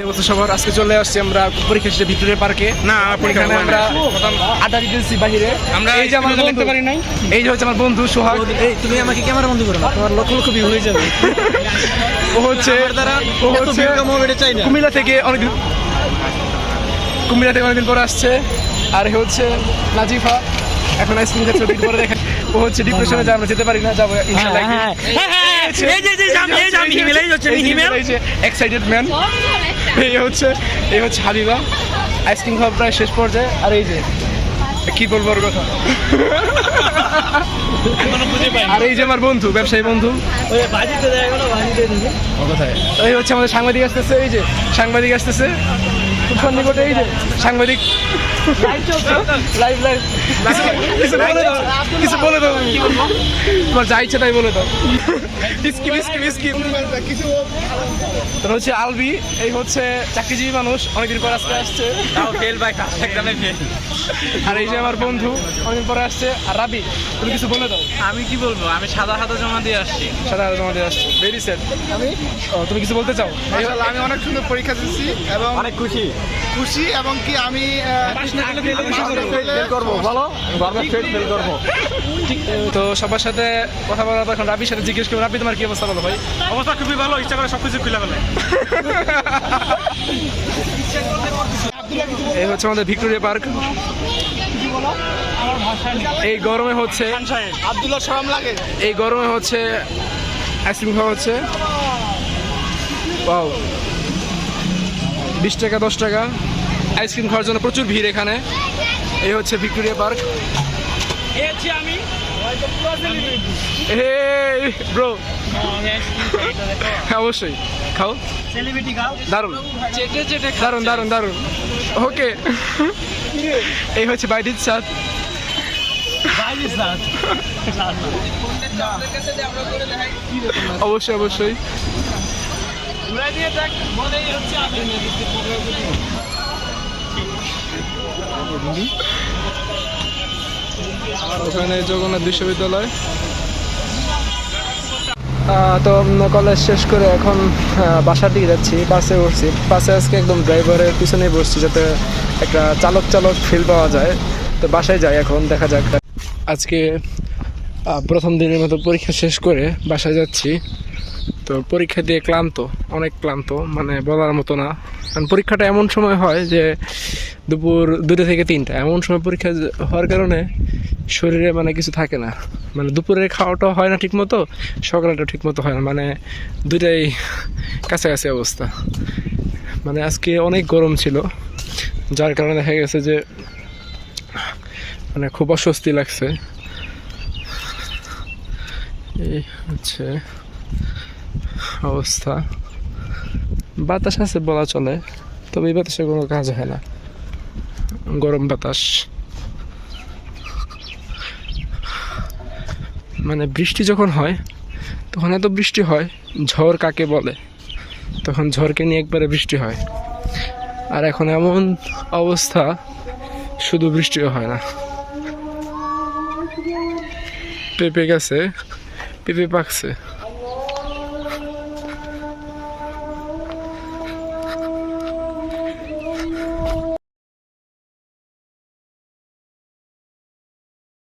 এই সবার। আজকে চলে আসছি আমরা পরীক্ষা শেষে ভিক্টোরিয়া পার্কে। না পরীক্ষা আমরা। আড্ডা দিতেছি বাহিরে। আমরা এই যে আমার বন্ধু। পারি নাই। এই যে হচ্ছে আমার বন্ধু সোহাগ। এই তুমি আমাকে ক্যামেরা বন্ধ করো না তোমার লক্ষ লক্ষ ভিউ হয়ে যাবে। ও হচ্ছে ও হচ্ছে। কুমিল্লা থেকে অনেকদিন কুমিল্লা থেকে অনেকদিন পরে আসছে। আর হচ্ছে নাজিফা। এখন আইসক্রিম খাচ্ছে পরে দেখেন ও হচ্ছে ডিপ্রেশনে যায় আমরা যেতে পারি না যাব ইনশাআল্লাহ হ্যাঁ, হ্যাঁ, হ্যাঁ, এই যে, যে, আমি- এই যে আমি হিমেল, এই হচ্ছে হিমেল। এক্সাইটেড ম্যান এই হচ্ছে এই হচ্ছে হাবিবা। আইসক্রিম খাওয়া প্রায় শেষ পর্যায়ে। আর এই যে কি বলব ওর কথা? আর এই যে আমার বন্ধু ব্যবসায়ী বন্ধু। ওই এই হচ্ছে আমাদের সাংবাদিক আসতেছে এই যে সাংবাদিক আসতেছে। সন্নিকটে এই যে সাংবাদিক। লাইভ লাইভ কিছু বলে দাও। তোমার যা ইচ্ছে তাই বলে দাও। তোর হচ্ছে আলবি এই হচ্ছে চাকরিজীবী মানুষ অনেকদিন পর আজকে আসছে। আর এই যে আমার বন্ধু অনেকদিন পরে আসছে। আর রাবি তুমি কিছু বলে দাও। আমি কি বলব? আমি সাদা সাদা জমা দিয়ে আসছি। সাদা আলো তোমাদের আসছে। ভেরি স্যাড আমি? তুমি কিছু বলতে চাও? আমি অনেক সুন্দর পরীক্ষা দিচ্ছি এবং অনেক খুশি। খুশি এবং কি আমি ফেল করব বলো। ফেল ফেল করব। তো সবার সাথে কথা বলার এখন রাবির সাথে জিজ্ঞেস করব। রাবি তোমার কি অবস্থা বলো ভাই? অবস্থা খুবই ভালো ইচ্ছা করে সবকিছু খুলে ফেলে। এই হচ্ছে আমাদের ভিক্টোরিয়া পার্ক। এই গরমে হচ্ছে আব্দুল্লাহ শরম লাগে। এই গরমে হচ্ছে আইসক্রিম খাওয়া হচ্ছে। ওয়াও। বিশ টাকা দশ টাকা। আইসক্রিম খাওয়ার জন্য প্রচুর ভিড় এখানে। এই হচ্ছে ভিক্টোরিয়া পার্ক। আমি। ব্রো হ্যাঁ অবশ্যই। খাও। দারুণ দারুণ দারুণ দারুণ ওকে এই হচ্ছে বাইদির সাথ অবশ্যই অবশ্যই। হচ্ছে ওখানে জগন্নাথ বিশ্ববিদ্যালয়। তো কলেজ শেষ করে এখন বাসার দিকে যাচ্ছি, বাসে উঠছি। বাসে আজকে একদম ড্রাইভারের পিছনেই বসছি যাতে একটা চালক চালক ফিল পাওয়া যায়। তো বাসায় যাই এখন, দেখা যাক। আজকে প্রথম দিনের মতো পরীক্ষা শেষ করে বাসায় যাচ্ছি। তো পরীক্ষা দিয়ে ক্লান্ত, অনেক ক্লান্ত মানে বলার মতো না। কারণ পরীক্ষাটা এমন সময় হয় যে দুপুর দুটো থেকে তিনটা। এমন সময় পরীক্ষা হওয়ার কারণে শরীরে মানে কিছু থাকে না। মানে দুপুরে খাওয়াটাও হয় না ঠিক মতো সকালটা ঠিক মতো হয় না। মানে দুটাই কাছাকাছি অবস্থা। মানে আজকে অনেক গরম ছিল, যার কারণে দেখা গেছে যে মানে খুব অস্বস্তি লাগছে। এই হচ্ছে অবস্থা। বাতাস আছে বলা চলে, তবে এই বাতাসে কোনো কাজ হয় না। গরম বাতাস। মানে বৃষ্টি যখন হয়, তখন এত বৃষ্টি হয়, ঝড় কাকে বলে? তখন ঝড়কে নিয়ে একবারে বৃষ্টি হয়। আর এখন এমন অবস্থা, শুধু বৃষ্টিও হয় না। পেঁপে গেছে, পেঁপে পাকছে।